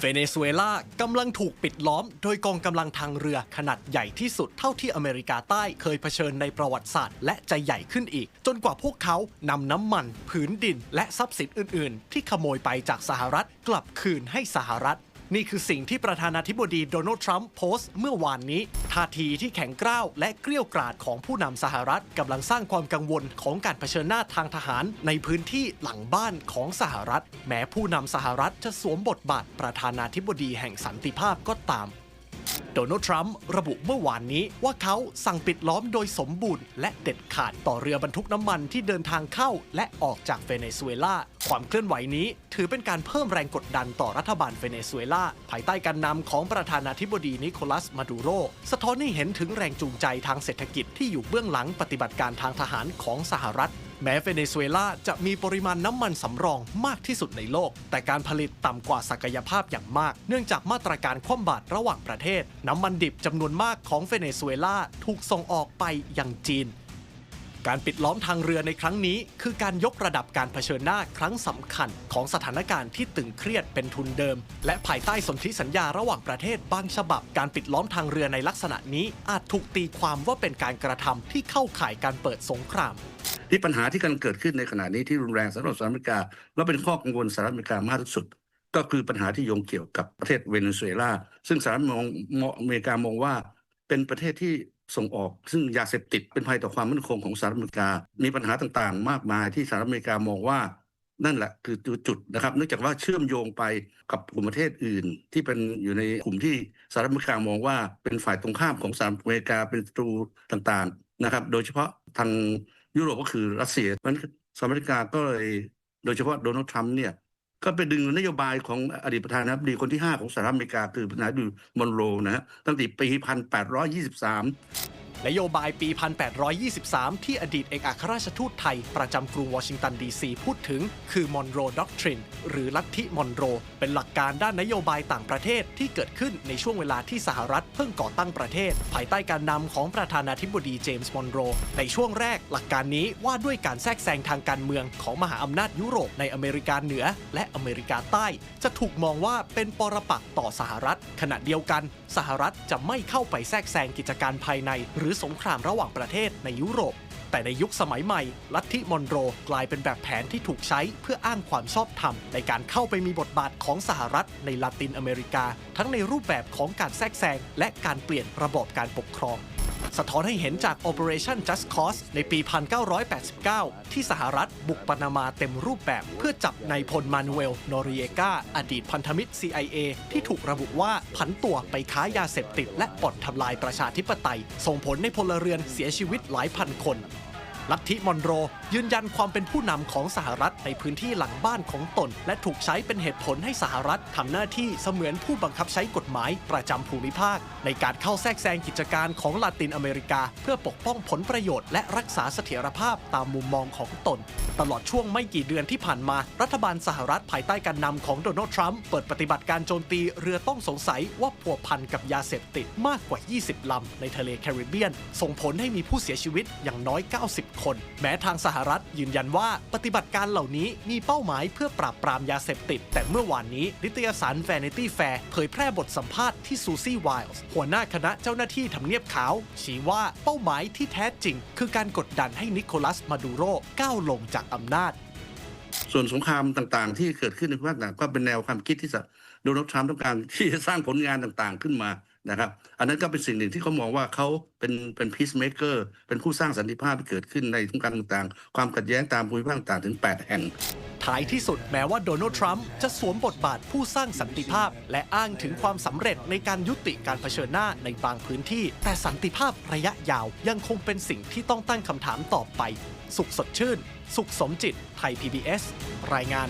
เวเนซุเอลากำลังถูกปิดล้อม โดยกองกำลังทางเรือขนาดใหญ่ที่สุดเท่าที่อเมริกาใต้เคยเผชิญในประวัติศาสตร์ และจะใหญ่ขึ้นอีก จนกว่าพวกเขานำน้ำมัน ผืนดิน และทรัพย์สินอื่น ๆ ที่ขโมยไปจากสหรัฐกลับคืนให้สหรัฐ นี่คือสิ่งที่ประธานาธิบดีโดนัลด์ทรัมป์โพสต์เมื่อวานนี้ ท่าทีที่แข็งกร้าวและเกลี้ยวกราดของผู้นำสหรัฐกำลังสร้างความกังวลของการเผชิญหน้าทางทหารในพื้นที่หลังบ้านของสหรัฐ แม้ผู้นำสหรัฐจะสวมบทบาทประธานาธิบดีแห่งสันติภาพก็ตาม โดนัลด์ทรัมป์ระบุเมื่อวานนี้ว่าเขาสั่งปิดล้อมโดยสมบูรณ์และเด็ดขาดต่อเรือบรรทุกน้ำมันที่เดินทางเข้าและออกจากเวเนซุเอลา ความเคลื่อนไหวนี้ถือเป็นการเพิ่มแรงกดดันต่อรัฐบาลเวเนซุเอลา ภายใต้การนำของประธานาธิบดีนิโคลัส มาดูโร สะท้อนให้เห็นถึงแรงจูงใจทางเศรษฐกิจที่อยู่เบื้องหลังปฏิบัติการทางทหารของสหรัฐ แม้เวเนซุเอลาจะมีปริมาณน้ำมันสำรองมากที่สุดในโลก แต่การผลิตต่ำกว่าศักยภาพอย่างมาก เนื่องจากมาตรการคว่ำบาตรระหว่างประเทศ น้ำมันดิบจำนวนมากของเวเนซุเอลาถูกส่งออกไปยังจีน การปิดล้อมทางเรือในครั้งนี้ คือการยกระดับการเผชิญหน้าครั้งสำคัญ ของสถานการณ์ที่ตึงเครียดเป็นทุนเดิม และภายใต้สนธิสัญญาระหว่างประเทศบางฉบับ การปิดล้อมทางเรือในลักษณะนี้อาจถูกตีความว่าเป็นการกระทำที่เข้าข่ายการเปิดสงคราม ที่ปัญหาที่กำลังเกิดขึ้นในขณะนี้ที่รุนแรงสำหรับสหรัฐอเมริกา และเป็นข้อกังวลสหรัฐอเมริกามากที่สุด ก็คือปัญหาที่โยงเกี่ยวกับประเทศเวเนซุเอลาซึ่งสหรัฐมองอเมริกามองว่า เป็นประเทศที่ส่งออก ซึ่งยาเสพติดเป็นภัยต่อความมั่นคงของสหรัฐอเมริกา มีปัญหาต่างๆ มากมายที่สหรัฐอเมริกามองว่านั่นแหละคือจุดนะครับเนื่องจากว่าเชื่อมโยงไปกับกลุ่มประเทศอื่น ที่เป็นอยู่ในกลุ่มที่สหรัฐอเมริกามองว่าเป็นฝ่ายตรงข้ามของสหรัฐอเมริกาเป็นศัตรูต่างๆนะครับ โดยเฉพาะทาง ยุโรปก็คือรัสเซียมันสหรัฐอเมริกาก็เลยโดยเฉพาะโดนัลด์ทรัมป์เนี่ยก็ไปดึงนโยบายของอดีตประธานาธิบดีคนที่ 5 ของสหรัฐอเมริกา คือประธานาธิบดีมอนโรนะฮะตั้งแต่ปี 1823 นโยบายปี 1823 ที่อดีตเอกอัครราชทูตไทย ประจำกรุงวอชิงตันดีซีพูดถึง คือมอนโรด็อกทรินหรือลัทธิมอนโร เป็นหลักการด้านนโยบายต่างประเทศที่เกิดขึ้นในช่วงเวลาที่สหรัฐเพิ่งก่อตั้งประเทศ ภายใต้การนำของประธานาธิบดีเจมส์มอนโร ในช่วงแรกหลักการนี้ว่าด้วยการแทรกแซงทางการเมืองของมหาอำนาจยุโรปในอเมริกาเหนือ และอเมริกาใต้ จะถูกมองว่าเป็นปรปักษ์ต่อสหรัฐ ขณะเดียวกัน สหรัฐจะไม่เข้าไปแทรกแซงกิจการภายในหรืือสงครามระหว่างประเทศในยุโรป แต่ในยุคสมัยใหม่ ลัทธิมอนโรกลายเป็นแบบแผนที่ถูกใช้เพื่ออ้างความชอบธรรม ในการเข้าไปมีบทบาทของสหรัฐในลาตินอเมริกา ทั้งในรูปแบบของการแทรกแซงและการเปลี่ยนระบอบการปกครอง สะท้อนให้เห็นจาก Operation Just Cause ในปี 1989 ที่สหรัฐบุกปานามาเต็มรูปแบบเพื่อจับนายพลมานูเอล นอริเอกาอดีตพันธมิตร CIA ที่ถูกระบุว่าผันตัวไปค้ายาเสพติด และปลดทำลายประชาธิปไตย ส่งผลในพลเรือนเสียชีวิตหลายพันคน ลัทธิมอนโร ยืนยันความเป็นผู้นำของสหรัฐในพื้นที่หลังบ้านของตน และถูกใช้เป็นเหตุผลให้สหรัฐทำหน้าที่เสมือนผู้บังคับใช้กฎหมายประจำภูมิภาค ในการเข้าแทรกแซงกิจการของลาตินอเมริกา เพื่อปกป้องผลประโยชน์และรักษาเสถียรภาพตามมุมมองของตน ตลอดช่วงไม่กี่เดือนที่ผ่านมา รัฐบาลสหรัฐภายใต้การนำของโดนัลด์ทรัมป์เปิดปฏิบัติการโจมตีเรือต้องสงสัยว่าพัวพันกับยาเสพติดมากกว่า 20 ลำในทะเลแคริบเบียน ส่งผลให้มีผู้เสียชีวิตอย่างน้อย 90คน แม้ทางสหรัฐยืนยันว่าปฏิบัติการเหล่านี้มีเป้าหมายเพื่อปราบปรามยาเสพติด แต่เมื่อวานนี้นิตยสาร Vanity Fair เผยแพร่บทสัมภาษณ์ที่ซูซี่ไวล์หัวหน้าคณะเจ้าหน้าที่ทำเนียบขาว ชี้ว่าเป้าหมายที่แท้จริง คือการกดดันให้นิโคลัสมาดูโรก้าวลงจากอำนาจ ส่วนสงครามต่างๆ ที่เกิดขึ้นในภาคต่างก็เป็นแนวความคิดที่โดนัลด์ทรัมป์ต้องการที่จะสร้างผลงานต่างๆ ขึ้นมา นะครับ อันนั้นก็เป็นสิ่งหนึ่งที่เขามองว่าเขาเป็นเป็นพีซเมเกอร์เป็นผู้สร้างสันติภาพที่เกิดขึ้นในสงครามต่างๆ ความขัดแย้งตามภูมิภาคต่างถึง 8 แห่ง ท้ายที่สุดแม้ว่าโดนัลด์ทรัมป์จะสวมบทบาทผู้สร้างสันติภาพ และอ้างถึงความสำเร็จในการยุติการเผชิญหน้าในบางพื้นที่ แต่สันติภาพระยะยาวยังคงเป็นสิ่งที่ต้องตั้งคำถามต่อไป สุขสดชื่น สุขสมจิต ไทย PBS รายงาน